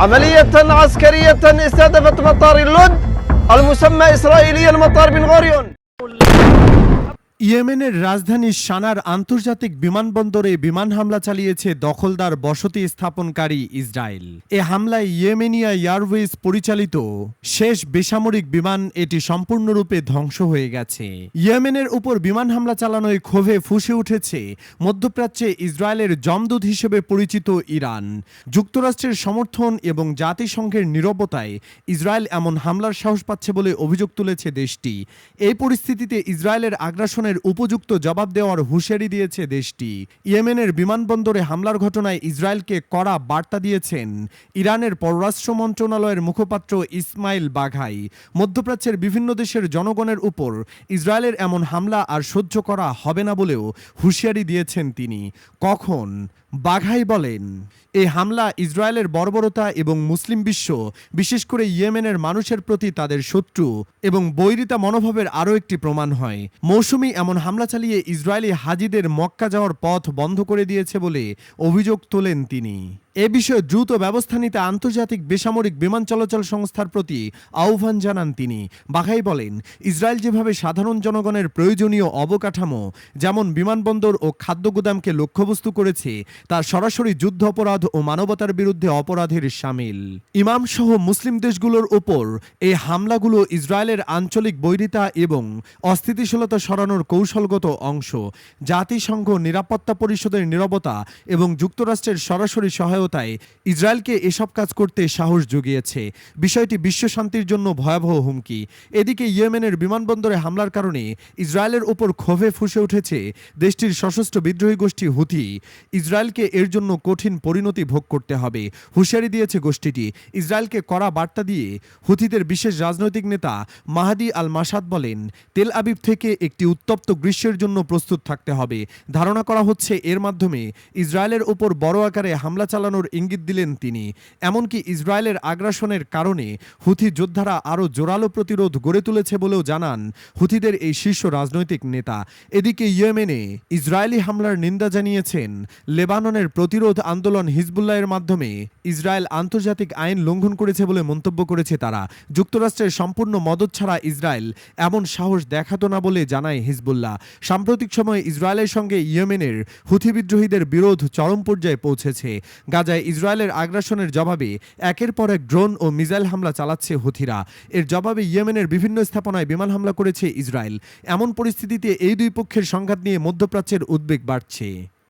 عملية عسكرية استهدفت مطار اللد المسمى إسرائيليا مطار بن غوريون. ইয়েমেনের রাজধানী সানার আন্তর্জাতিক বিমানবন্দরে বিমান হামলা চালিয়েছে দখলদার বসতি স্থাপনকারী ইসরায়েল। এ হামলায় ইয়েমেনিয়া এয়ারওয়েজ পরিচালিত শেষ বেসামরিক বিমান এটি সম্পূর্ণরূপে ধ্বংস হয়ে গেছে। ইয়েমেনের উপর বিমান হামলা চালানোয় ক্ষোভে ফুসে উঠেছে মধ্যপ্রাচ্যে ইসরায়েলের জমদূত হিসেবে পরিচিত ইরান। যুক্তরাষ্ট্রের সমর্থন এবং জাতিসংঘের নীরবতায় ইসরায়েল এমন হামলার সাহস পাচ্ছে বলে অভিযোগ তুলেছে দেশটি। এই পরিস্থিতিতে ইসরায়েলের আগ্রাসনের উপযুক্ত জবাব দেওয়ার হুঁশিয়ারি দিয়েছে দেশটি। ইয়েমেনের বিমানবন্দরে হামলার ঘটনায় ইসরায়েলকে কড়া বার্তা দিয়েছেন ইরানের পররাষ্ট্র মন্ত্রণালয়ের মুখপাত্র ইসমাইল বাঘাই। মধ্যপ্রাচ্যের বিভিন্ন দেশের জনগণের উপর ইসরায়েলের এমন হামলা আর সহ্য করা হবে না বলেও হুঁশিয়ারি দিয়েছেন তিনি। কখন? বাঘাই বলেন এই হামলা ইসরায়েলের বর্বরতা এবং মুসলিম বিশ্ব, বিশেষ করে ইয়েমেনের মানুষের প্রতি তাদের শত্রু এবং বৈরিতা মনোভাবের আরও একটি প্রমাণ হয়। মৌসুমি এমন হামলা চালিয়ে ইসরায়েলি হাজিদের মক্কা যাওয়ার পথ বন্ধ করে দিয়েছে বলে অভিযোগ তোলেন তিনি। এ বিষয়ে দ্রুত ব্যবস্থা নিতে আন্তর্জাতিক বেসামরিক বিমান চলাচল সংস্থার প্রতি আহ্বান জানান তিনি। বাঘাই বলেন, ইসরায়েল যেভাবে সাধারণ জনগণের প্রয়োজনীয় অবকাঠামো, যেমন বিমানবন্দর ও খাদ্য গুদামকে লক্ষ্যবস্তু করেছে, তা সরাসরি যুদ্ধ অপরাধ ও মানবতার বিরুদ্ধে অপরাধের সামিল। ইমাম সহ মুসলিম দেশগুলোর ওপর এই হামলাগুলো ইসরায়েলের আঞ্চলিক বৈরিতা এবং অস্থিতিশীলতা সরানোর কৌশলগত অংশ। জাতিসংঘ নিরাপত্তা পরিষদের নীরবতা এবং যুক্তরাষ্ট্রের সরাসরি সহায়তায় ইসরায়েলকে এসব কাজ করতে সাহস জুগিয়েছে। বিষয়টি বিশ্ব শান্তির জন্য ভয়াবহ হুমকি। এদিকে ইয়েমেনের বিমানবন্দরে হামলার কারণে ইসরায়েলের ওপর ক্ষোভে ফুসে উঠেছে দেশটির সশস্ত্র বিদ্রোহী গোষ্ঠী হুথি। ইসরায়েলকে এর জন্য কঠিন পরিণতি ভোগ করতে হবে, হুঁশিয়ারি দিয়েছে গোষ্ঠীটি। ইসরায়েলকে কড়া বার্তা দিয়ে হুথিদের বিশেষ রাজনৈতিক নেতা মাহাদি আল মাসাদ বলেন, তেল আবিব থেকে একটি উত্তপ্ত গ্রীষ্মের জন্য প্রস্তুত থাকতে হবে। ধারণা করা হচ্ছে, এর মাধ্যমে ইসরায়েলের উপর বড় আকারে হামলা চালানোর ইঙ্গিত দিলেন তিনি। এমনকি ইসরায়েলের আগ্রাসনের কারণে হুথি যোদ্ধারা আরও জোরালো প্রতিরোধ গড়ে তুলেছে বলেও জানান হুথিদের এই শীর্ষ রাজনৈতিক নেতা। এদিকে ইয়েমেনে ইসরায়েলি হামলার নিন্দা জানিয়েছেন। লেবাননের প্রতিরোধ আন্দোলন হিজবুল্লাহের মাধ্যমে ইসরায়েল আন্তর্জাতিক আইন লঙ্ঘন করেছে বলে মন্তব্য করেছে তারা। যুক্তরাষ্ট্রের সম্পূর্ণ মদত ছাড়া ইসরায়েল এমন সাহস দেখাতো না বলে জানায় হিজবুল্লাহ। সাম্প্রতিক সময়ে ইসরায়েলের সঙ্গে ইয়েমেনের হুথি বিদ্রোহীদের বিরোধ চরম পর্যায়ে পৌঁছেছে। গাজায় ইসরায়েলের আগ্রাসনের জবাবে একের পর এক ড্রোন ও মিসাইল হামলা চালাচ্ছে হুথিরা। এর জবাবে ইয়েমেনের বিভিন্ন স্থাপনায় বিমান হামলা করেছে ইসরায়েল। এমন পরিস্থিতিতে এই দুই পক্ষের সংঘাত নিয়ে মধ্যপ্রাচ্যের উদ্বেগ বাড়ছে।